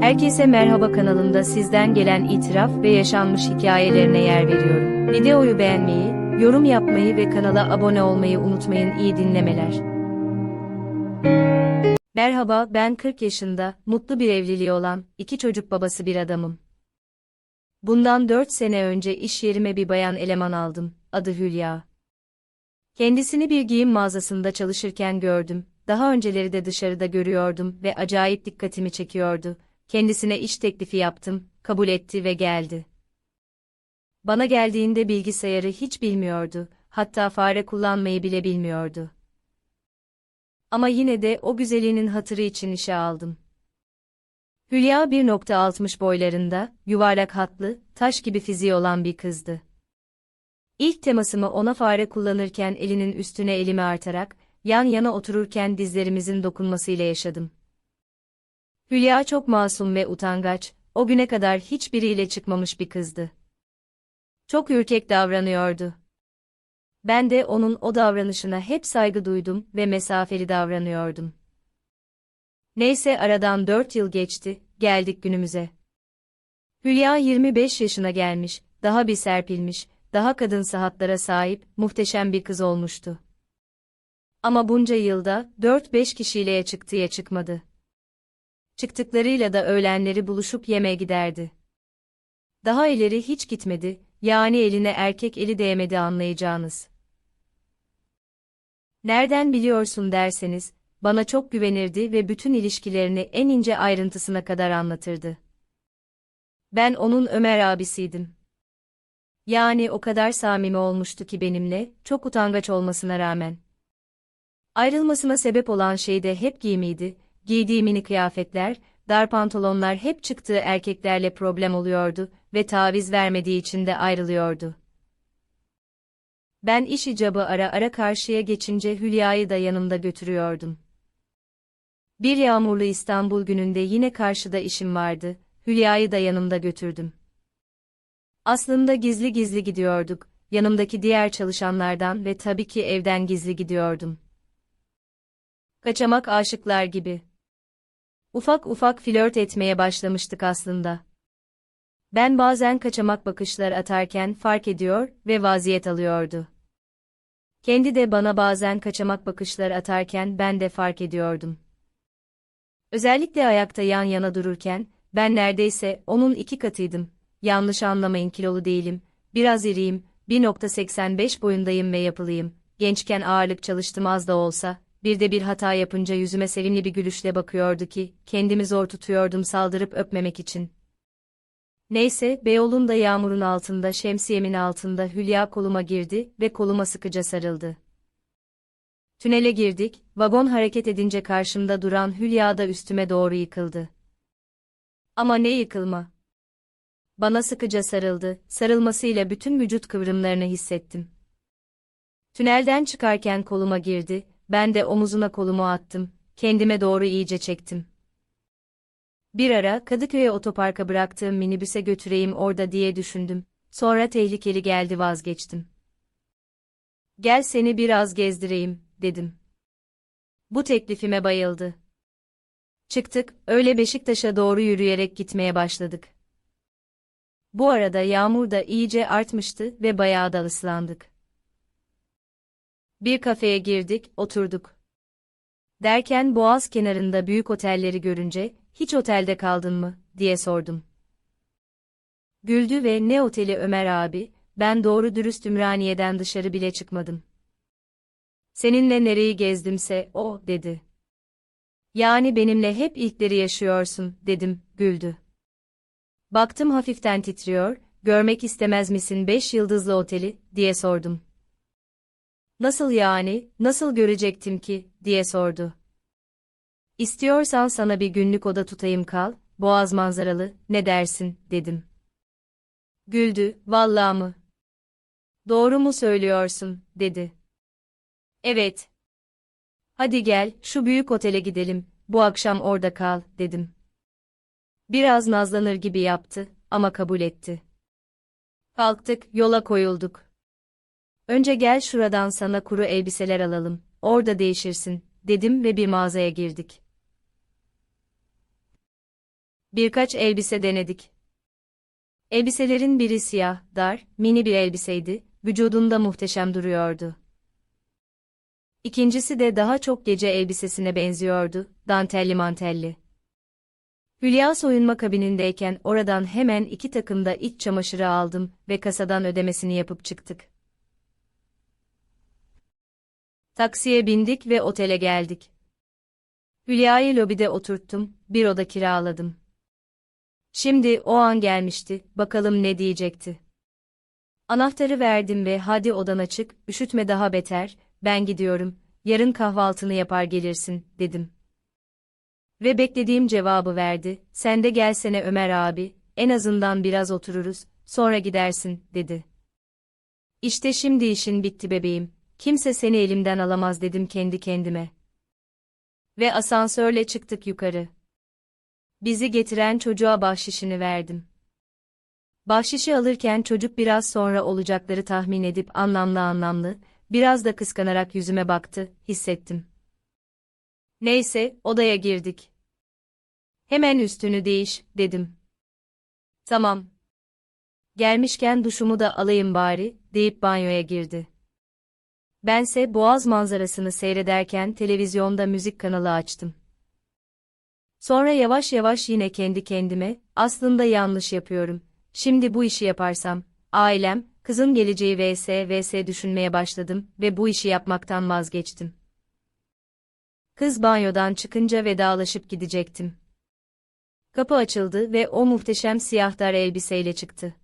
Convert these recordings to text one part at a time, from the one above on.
Herkese merhaba kanalımda sizden gelen itiraf ve yaşanmış hikayelerine yer veriyorum. Videoyu beğenmeyi, yorum yapmayı ve kanala abone olmayı unutmayın iyi dinlemeler. Merhaba ben 40 yaşında, mutlu bir evliliği olan, iki çocuk babası bir adamım. Bundan 4 sene önce iş yerime bir bayan eleman aldım, adı Hülya. Kendisini bir giyim mağazasında çalışırken gördüm, daha önceleri de dışarıda görüyordum ve acayip dikkatimi çekiyordu. Kendisine iş teklifi yaptım, kabul etti ve geldi. Bana geldiğinde bilgisayarı hiç bilmiyordu, hatta fare kullanmayı bile bilmiyordu. Ama yine de o güzelliğinin hatırı için işe aldım. Hülya 1.60 boylarında, yuvarlak hatlı, taş gibi fiziği olan bir kızdı. İlk temasımı ona fare kullanırken elinin üstüne elimi artarak, yan yana otururken dizlerimizin dokunmasıyla yaşadım. Hülya çok masum ve utangaç, o güne kadar hiçbiriyle çıkmamış bir kızdı. Çok ürkek davranıyordu. Ben de onun o davranışına hep saygı duydum ve mesafeli davranıyordum. Neyse aradan dört yıl geçti, geldik günümüze. Hülya 25 yaşına gelmiş, daha bir serpilmiş, daha kadınsı hatlara sahip, muhteşem bir kız olmuştu. Ama bunca yılda 4-5 kişiyle ya çıktı ya çıkmadı. Çıktıklarıyla da öğlenleri buluşup yemeğe giderdi. Daha ileri hiç gitmedi, yani eline erkek eli değmedi anlayacağınız. Nereden biliyorsun derseniz, bana çok güvenirdi ve bütün ilişkilerini en ince ayrıntısına kadar anlatırdı. Ben onun Ömer abisiydim. Yani o kadar samimi olmuştu ki benimle, çok utangaç olmasına rağmen. Ayrılmasına sebep olan şey de hep giyimiydi, giydiği mini kıyafetler, dar pantolonlar hep çıktığı erkeklerle problem oluyordu ve taviz vermediği için de ayrılıyordu. Ben iş icabı ara ara karşıya geçince Hülya'yı da yanımda götürüyordum. Bir yağmurlu İstanbul gününde yine karşıda işim vardı, Hülya'yı da yanımda götürdüm. Aslında gizli gizli gidiyorduk, yanımdaki diğer çalışanlardan ve tabii ki evden gizli gidiyordum. Kaçamak aşıklar gibi. Ufak ufak flört etmeye başlamıştık aslında. Ben bazen kaçamak bakışlar atarken fark ediyor ve vaziyet alıyordu. Kendi de bana bazen kaçamak bakışlar atarken ben de fark ediyordum. Özellikle ayakta yan yana dururken, ben neredeyse onun iki katıydım. Yanlış anlamayın kilolu değilim, biraz iriyim, 1.85 boyundayım ve yapılıyım. Gençken ağırlık çalıştım az da olsa, bir de bir hata yapınca yüzüme sevimli bir gülüşle bakıyordu ki, kendimi zor tutuyordum saldırıp öpmemek için. Neyse, Beyoğlu'nda yağmurun altında şemsiyemin altında Hülya koluma girdi ve koluma sıkıca sarıldı. Tünele girdik, vagon hareket edince karşımda duran Hülya da üstüme doğru yıkıldı. Ama ne yıkılma. Bana sıkıca sarıldı, sarılmasıyla bütün vücut kıvrımlarını hissettim. Tünelden çıkarken koluma girdi, ben de omuzuna kolumu attım, kendime doğru iyice çektim. Bir ara Kadıköy'e otoparka bıraktığım minibüse götüreyim orada diye düşündüm, sonra tehlikeli geldi vazgeçtim. Gel seni biraz gezdireyim, dedim. Bu teklifime bayıldı. Çıktık, öyle Beşiktaş'a doğru yürüyerek gitmeye başladık. Bu arada yağmur da iyice artmıştı ve bayağı da. Bir kafeye girdik, oturduk. Derken boğaz kenarında büyük otelleri görünce, hiç otelde kaldın mı, diye sordum. Güldü ve ne oteli Ömer abi, ben doğru dürüst Ümraniye'den dışarı bile çıkmadım. Seninle nereyi gezdimse, o, dedi. Yani benimle hep ilkleri yaşıyorsun, dedim, güldü. Baktım hafiften titriyor, görmek istemez misin beş yıldızlı oteli, diye sordum. Nasıl yani, nasıl görecektim ki, diye sordu. İstiyorsan sana bir günlük oda tutayım kal, boğaz manzaralı, ne dersin, dedim. Güldü, vallahi mı? Doğru mu söylüyorsun, dedi. Evet. Hadi gel, şu büyük otele gidelim, bu akşam orada kal, dedim. Biraz nazlanır gibi yaptı, ama kabul etti. Kalktık, yola koyulduk. Önce gel şuradan sana kuru elbiseler alalım, orada değişirsin, dedim ve bir mağazaya girdik. Birkaç elbise denedik. Elbiselerin biri siyah, dar, mini bir elbiseydi, vücudunda muhteşem duruyordu. İkincisi de daha çok gece elbisesine benziyordu, dantelli mantelli. Hülya soyunma kabinindeyken oradan hemen iki takımda iç çamaşırı aldım ve kasadan ödemesini yapıp çıktık. Taksiye bindik ve otele geldik. Hülya'yı lobide oturttum, bir oda kiraladım. Şimdi o an gelmişti, bakalım ne diyecekti. Anahtarı verdim ve hadi odana çık, üşütme daha beter, ben gidiyorum, yarın kahvaltını yapar gelirsin, dedim. Ve beklediğim cevabı verdi, sen de gelsene Ömer abi, en azından biraz otururuz, sonra gidersin, dedi. İşte şimdi işin bitti bebeğim, kimse seni elimden alamaz dedim kendi kendime. Ve asansörle çıktık yukarı. Bizi getiren çocuğa bahşişini verdim. Bahşişi alırken çocuk biraz sonra olacakları tahmin edip anlamlı anlamlı, biraz da kıskanarak yüzüme baktı, hissettim. Neyse, odaya girdik. Hemen üstünü değiş, dedim. Tamam. Gelmişken duşumu da alayım bari, deyip banyoya girdi. Bense boğaz manzarasını seyrederken televizyonda müzik kanalı açtım. Sonra yavaş yavaş yine kendi kendime, aslında yanlış yapıyorum. Şimdi bu işi yaparsam, ailem, kızın geleceği vs vs düşünmeye başladım ve bu işi yapmaktan vazgeçtim. Kız banyodan çıkınca vedalaşıp gidecektim. Kapı açıldı ve o muhteşem siyah dar elbiseyle çıktı.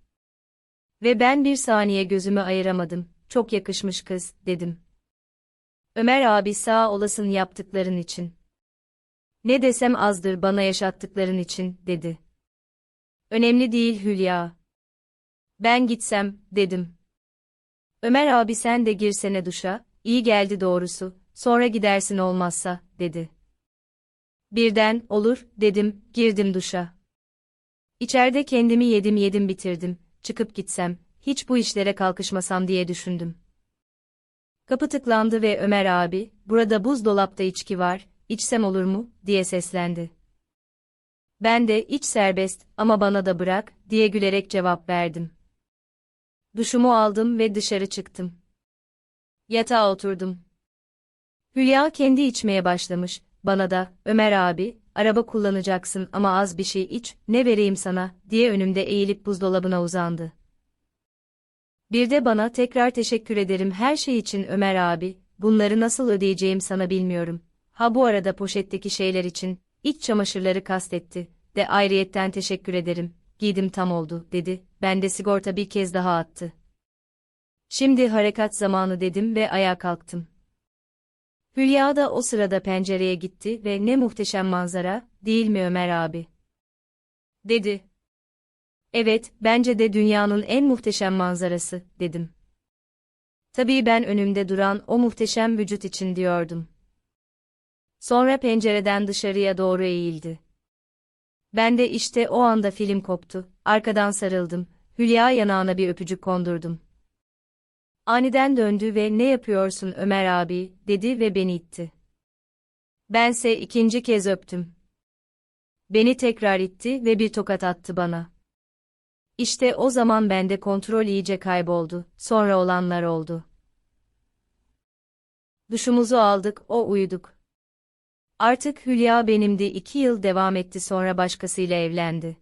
Ve ben bir saniye gözümü ayıramadım, çok yakışmış kız, dedim. Ömer abi sağ olasın yaptıkların için. Ne desem azdır bana yaşattıkların için, dedi. Önemli değil Hülya. Ben gitsem, dedim. Ömer abi sen de girsene duşa, iyi geldi doğrusu, sonra gidersin olmazsa, dedi. Birden, olur, dedim, girdim duşa. İçeride kendimi yedim yedim bitirdim, çıkıp gitsem, hiç bu işlere kalkışmasam diye düşündüm. Kapı tıklandı ve Ömer abi, burada buzdolapta içki var, içsem olur mu, diye seslendi. Ben de, iç serbest, ama bana da bırak, diye gülerek cevap verdim. Duşumu aldım ve dışarı çıktım. Yatağa oturdum. Hülya kendi içmeye başlamış, bana da, Ömer abi, araba kullanacaksın ama az bir şey iç, ne vereyim sana, diye önümde eğilip buzdolabına uzandı. Bir de bana tekrar teşekkür ederim her şey için Ömer abi, bunları nasıl ödeyeceğim sana bilmiyorum. Ha bu arada poşetteki şeyler için, iç çamaşırları kastetti, de ayrıyetten teşekkür ederim, giydim tam oldu, dedi, ben de sigorta bir kez daha attı. Şimdi harekat zamanı dedim ve ayağa kalktım. Hülya da o sırada pencereye gitti ve ne muhteşem manzara, değil mi Ömer abi? Dedi. Evet, bence de dünyanın en muhteşem manzarası, dedim. Tabii ben önümde duran o muhteşem vücut için diyordum. Sonra pencereden dışarıya doğru eğildi. Ben de işte o anda film koptu, arkadan sarıldım, Hülya yanağına bir öpücük kondurdum. Aniden döndü ve ne yapıyorsun Ömer abi, dedi ve beni itti. Bense ikinci kez öptüm. Beni tekrar itti ve bir tokat attı bana. İşte o zaman bende kontrol iyice kayboldu, sonra olanlar oldu. Duşumuzu aldık, o uyuduk. Artık Hülya benimdi iki yıl devam etti sonra başkasıyla evlendi.